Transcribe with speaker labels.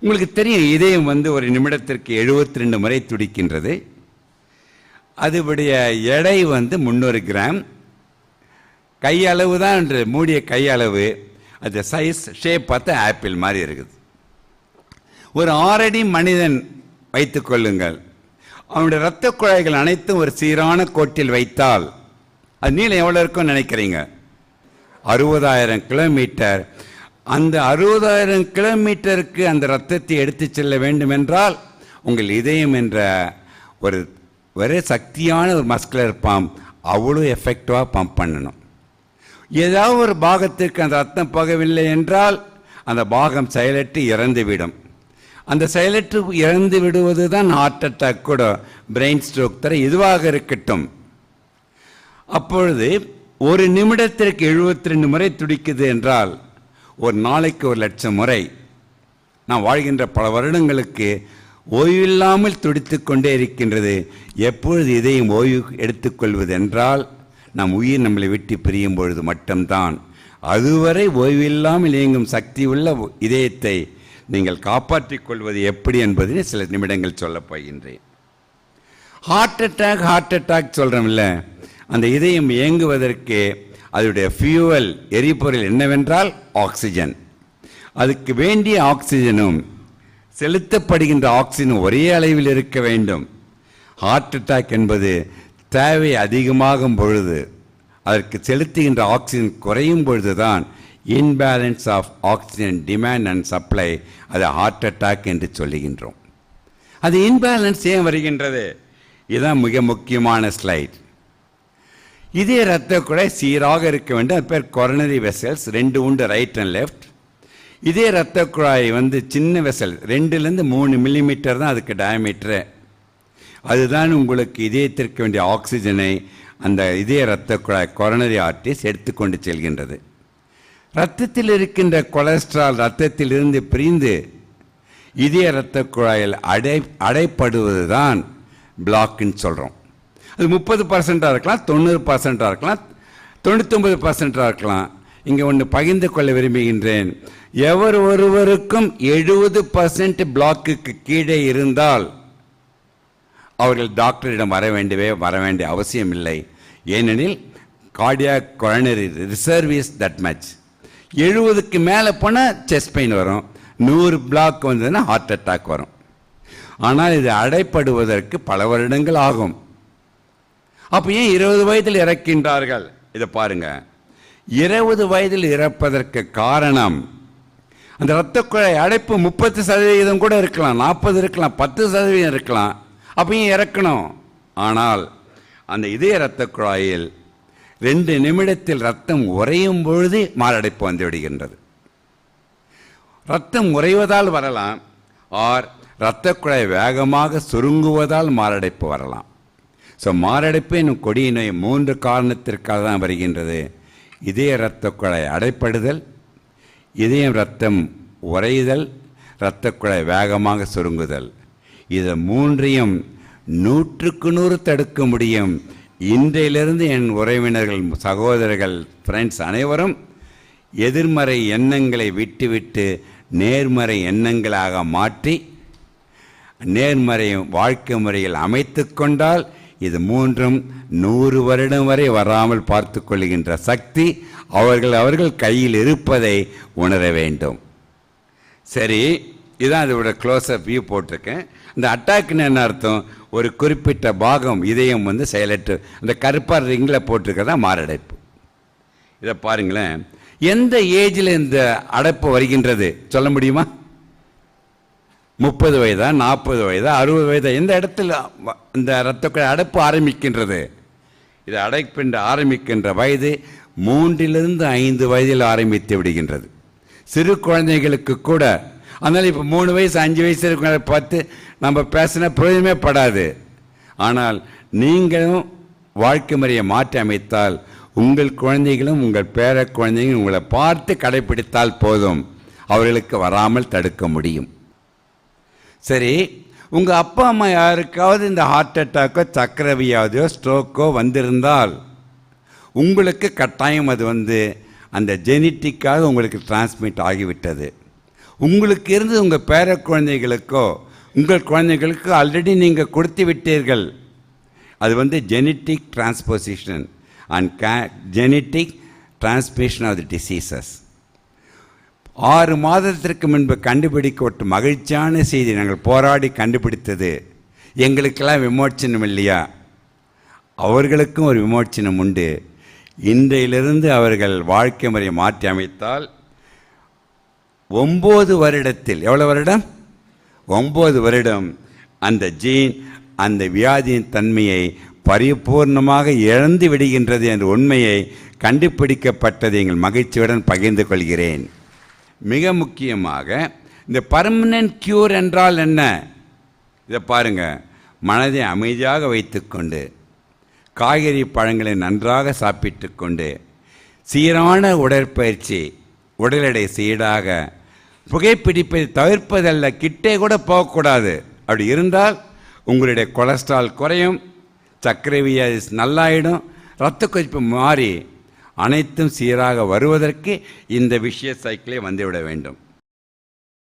Speaker 1: உங்களுக்கு தெரியும் இதயம் வந்து ஒரு நிமிடத்திற்கு எழுபத்தி ரெண்டு முறை துடிக்கின்றது. அதுபடிய எடை வந்து முந்நூறு கிராம். கையளவு தான் என்று மூடிய கையளவு அது சைஸ் ஷேப் பார்த்தா ஆப்பிள் மாதிரி இருக்குது. ஒரு ஆறடி மனிதன் வைத்து கொள்ளுங்கள். அவனுடைய இரத்த குழாய்கள் அனைத்தும் ஒரு சீரான கோட்டில் வைத்தால் அது நீளம் எவ்வளோ இருக்கும்னு நினைக்கிறீங்க? அறுபதாயிரம் கிலோமீட்டர் அந்த அறுபதாயிரம் கிலோமீட்டருக்கு அந்த ரத்தத்தை எடுத்து செல்ல வேண்டும் என்றால் உங்கள் இதயம் என்ற ஒரு ஒரே சக்தியான ஒரு மஸ்குலர் பம்ப் அவ்வளோ எஃபெக்டிவாக பம்ப் பண்ணணும். ஏதாவது ஒரு பாகத்திற்கு அந்த ரத்தம் போகவில்லை என்றால் அந்த பாகம் செயலற்று இறந்துவிடும். அந்த செயலற்று இறந்து விடுவது தான் ஹார்ட் அட்டாக் கூட பிரெயின் ஸ்ட்ரோக் தர எதுவாக இருக்கட்டும். அப்பொழுது ஒரு நிமிடத்திற்கு எழுபத்தி ரெண்டு முறை துடிக்குது என்றால் ஒரு நாளைக்கு ஒரு லட்சம் முறை நான் வாழ்கின்ற பல வருடங்களுக்கு ஓய்வில்லாமல் துடித்து கொண்டே இருக்கின்றது. எப்பொழுது இதையும் ஓய்வு எடுத்துக்கொள்வது என்றால் நம் உயிர் நம்மளை விட்டு பிரியும் பொழுது மட்டும்தான். அதுவரை ஓய்வில்லாமல் இயங்கும் சக்தி உள்ள இதயத்தை நீங்கள் காப்பாற்றிக் கொள்வது எப்படி என்பதை சில நிமிடங்கள் சொல்லப் போகின்றேன். ஹார்ட் அட்டாக் ஹார்ட் அட்டாக் சொல்கிறோம்ல அந்த இதயம் இயங்குவதற்கு அதனுடைய ஃபியூவல் எரிபொருள் என்னவென்றால் ஆக்சிஜன் அதுக்கு வேண்டிய ஆக்சிஜனும் செலுத்தப்படுகின்ற ஆக்சிஜன் ஒரே அளவில் இருக்க வேண்டும். ஹார்ட் அட்டாக் என்பது தேவை அதிகமாகும் பொழுது அதற்கு செலுத்துகின்ற ஆக்சிஜன் குறையும் பொழுதுதான் imbalance of oxygen demand and supply அது ஹார்ட் அட்டாக் என்று சொல்லுகின்றோம். அது இன்பேலன்ஸ் ஏன் வருகின்றது? இதுதான் மிக முக்கியமான ஸ்லைட் இதே ரத்த குழாய் சீராக இருக்க வேண்டும். அது பேர் கொரோனரி வெசல்ஸ் ரெண்டு உண்டு ரைட் அண்ட் லெஃப்ட் இதே ரத்த குழாய் வந்து சின்ன வெசல் ரெண்டுலேருந்து மூணு மில்லிமீட்டர் தான் அதுக்கு டயமீட்டரு அதுதான் உங்களுக்கு இதயத்திற்கு வேண்டிய ஆக்சிஜனை அந்த இதய ரத்த குழாய் கொரோனரி ஆர்டிஸ் எடுத்துக்கொண்டு செல்கின்றது. ரத்தத்தில் இருக்கின்ற கொலஸ்ட்ரால் ரத்தத்திலிருந்து பிரிந்து இதய இரத்த குழாயில் அடை அடைப்படுவது தான் பிளாக்குன்னு சொல்கிறோம் அது முப்பது பர்சண்ட்டாக இருக்கலாம் தொண்ணூறு பர்சண்ட்டாக இருக்கலாம் தொண்ணூத்தொம்பது பர்சண்ட்டாக இருக்கலாம். இங்கே ஒன்று பகிர்ந்து கொள்ள விரும்புகின்றேன். எவர் ஒருவருக்கும் எழுபது பர்சன்ட் பிளாக்குக்கு கீழே இருந்தால் அவர்கள் டாக்டரிடம் வர வேண்டியவே வர வேண்டிய அவசியம் இல்லை ஏனெனில் cardiac coronary reserve is that much எழுபதுக்கு மேலே போனால் செஸ்ட் பெயின் வரும். நூறு பிளாக் வந்ததுன்னா ஹார்ட் அட்டாக் வரும். ஆனால் இது அடைப்படுவதற்கு பல வருடங்கள் ஆகும். அப்போ ஏன் இருபது வயதில் இறக்கின்றார்கள்? இதை பாருங்க. இருபது வயதில் இறப்பதற்கு காரணம் அந்த இரத்த குழாய் அடைப்பு முப்பத்து சதவீதம் கூட இருக்கலாம் நாற்பது இருக்கலாம் பத்து சதவீதம் இருக்கலாம். அப்பயும் இறக்கணும்? ஆனால் அந்த இதய இரத்த குழாயில் ரெண்டு நிமிடத்தில் ரத்தம் உறையும் பொழுது மாரடைப்பு வந்து விடுகின்றது. ரத்தம் உறைவதால் வரலாம் ஆர் இரத்த குழாய் வேகமாக சுருங்குவதால் மாரடைப்பு வரலாம். ஸோ மாரடைப்பு என்னும் கொடிய நோய் மூன்று காரணத்திற்காக தான் வருகின்றது. இதய இரத்த குழாய் அடைப்படுதல் இதயம் ரத்தம் உறையுதல் இரத்த குழாய் வேகமாக சுருங்குதல். இதை மூன்றையும் நூற்றுக்கு நூறு தடுக்க முடியும். இன்றையிலிருந்து என் உறவினர்கள் சகோதரர்கள் ஃப்ரெண்ட்ஸ் அனைவரும் எதிர்மறை எண்ணங்களை விட்டுவிட்டு நேர்மறை எண்ணங்களாக மாற்றி நேர்மறை வாழ்க்கை முறையில் அமைத்து கொண்டால் இது மூன்றும் நூறு வருடம் வரை வராமல் பார்த்து கொள்கின்ற சக்தி அவர்கள் அவர்கள் கையில் இருப்பதை உணர வேண்டும். சரி இதான் அதோட க்ளோஸ்அப் வியூ போட்டிருக்கேன். இந்த அட்டாக்னு என்ன அர்த்தம்? ஒரு குறிப்பிட்ட பாகம் இதயம் வந்து செயலற்று அந்த கருப்பார் ரிங்கில் போட்டிருக்கிறதா மாரடைப்பு. இதை பாருங்களேன். எந்த ஏஜில் இந்த அடைப்பு வருகின்றது? சொல்ல முடியுமா? முப்பது வயதா நாற்பது வயதா அறுபது வயதா எந்த இடத்துல இந்த இரத்த அடைப்பு ஆரம்பிக்கின்றது? இது அடைப்பின்ற ஆரம்பிக்கின்ற வயது மூன்றிலிருந்து ஐந்து வயதில் ஆரம்பித்து விடுகின்றது. சிறு குழந்தைகளுக்கு கூட அதனால் இப்போ மூணு வயசு அஞ்சு வயசு இருக்கிற பார்த்து நம்ம பேசினா பிரயோஜனமே படாது. ஆனால் நீங்களும் வாழ்க்கை முறையை மாற்றி அமைத்தால் உங்கள் குழந்தைகளும் உங்கள் பேர குழந்தைகளும் உங்களை பார்த்து கடைப்பிடித்தால் போதும். அவர்களுக்கு வராமல் தடுக்க முடியும். சரி உங்கள் அப்பா அம்மா யாருக்காவது இந்த ஹார்ட் அட்டாக்கோ சக்கரை வியாதியோ ஸ்ட்ரோக்கோ வந்திருந்தால் உங்களுக்கு கட்டாயம் அது வந்து அந்த ஜெனட்டிக்காக உங்களுக்கு டிரான்ஸ்மிட் ஆகிவிட்டது. உங்களுக்கு இருந்து உங்கள் பேர குழந்தைகளுக்கோ உங்கள் குழந்தைகளுக்கோ ஆல்ரெடி நீங்கள் கொடுத்து விட்டீர்கள். அது வந்து genetic transposition and K genetic transmission of the diseases ஆறு மாதத்திற்கு முன்பு கண்டுபிடிக்கப்பட்ட மகிழ்ச்சியான செய்தி நாங்கள் போராடி கண்டுபிடித்தது. எங்களுக்கெல்லாம் விமோச்சனம் இல்லையா? அவர்களுக்கும் ஒரு விமோச்சனம் உண்டு. இன்றையிலிருந்து அவர்கள் வாழ்க்கை முறையை மாற்றி அமைத்தால் ஒம்பது வருடத்தில் எவ்வளோ வருடம்? ஒம்பது வருடம். அந்த ஜீன் அந்த வியாதியின் தன்மையை பரிபூர்ணமாக இழந்து விடுகின்றது என்ற உண்மையை கண்டுபிடிக்கப்பட்டதை எங்கள் மகிழ்ச்சியுடன் பகிர்ந்து கொள்கிறேன். மிக முக்கியமாக இந்த பர்மனன்ட் கியூர் என்றால் என்ன? இதை பாருங்கள் மனதை அமைதியாக வைத்துக்கொண்டு காய்கறி பழங்களை நன்றாக சாப்பிட்டு கொண்டு சீரான உடற்பயிற்சி உடல் எடை சீடாக புகைப்பிடிப்பை தவிர்ப்பதல்ல கிட்டே கூட போகக்கூடாது. அப்படி இருந்தால் உங்களுடைய கொலஸ்ட்ரால் குறையும் சர்க்கரை வியாதி நல்லாயிடும் ரத்த கொதிப்பு மாறி அனைத்தும் சீராக வருவதற்கு இந்த விஷய சைக்கிளே வந்துவிட வேண்டும்.